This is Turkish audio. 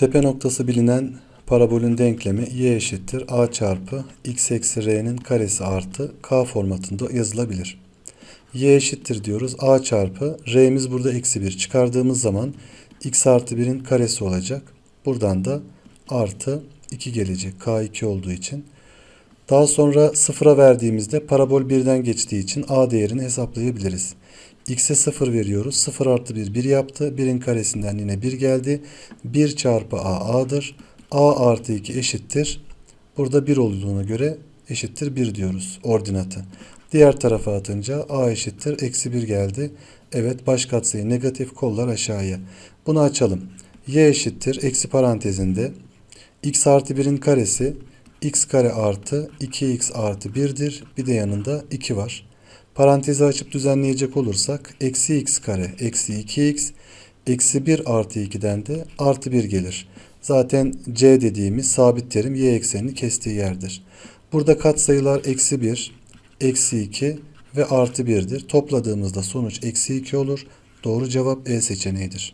Tepe noktası bilinen parabolün denklemi y eşittir a çarpı x eksi r'nin karesi artı k formatında yazılabilir. y eşittir diyoruz a çarpı r'miz burada eksi 1 çıkardığımız zaman x artı 1'in karesi olacak. Buradan da artı 2 gelecek k2 olduğu için. Daha sonra sıfıra verdiğimizde parabol birden geçtiği için a değerini hesaplayabiliriz. x'e 0 veriyoruz. 0 artı 1 1 yaptı. 1'in karesinden yine 1 geldi. 1 çarpı a a'dır. a artı 2 eşittir. Burada 1 olduğuna göre eşittir 1 diyoruz ordinatı. Diğer tarafa atınca a eşittir eksi 1 geldi. Evet baş katsayı negatif kollar aşağıya. Bunu açalım. y eşittir eksi parantezinde x artı 1'in karesi x kare artı 2x artı 1'dir. Bir de yanında 2 var. Parantezi açıp düzenleyecek olursak eksi x kare eksi 2x eksi 1 artı 2'den de artı 1 gelir. Zaten c dediğimiz sabit terim y eksenini kestiği yerdir. Burada katsayılar eksi 1, eksi 2 ve artı 1'dir. Topladığımızda sonuç eksi 2 olur. Doğru cevap E seçeneğidir.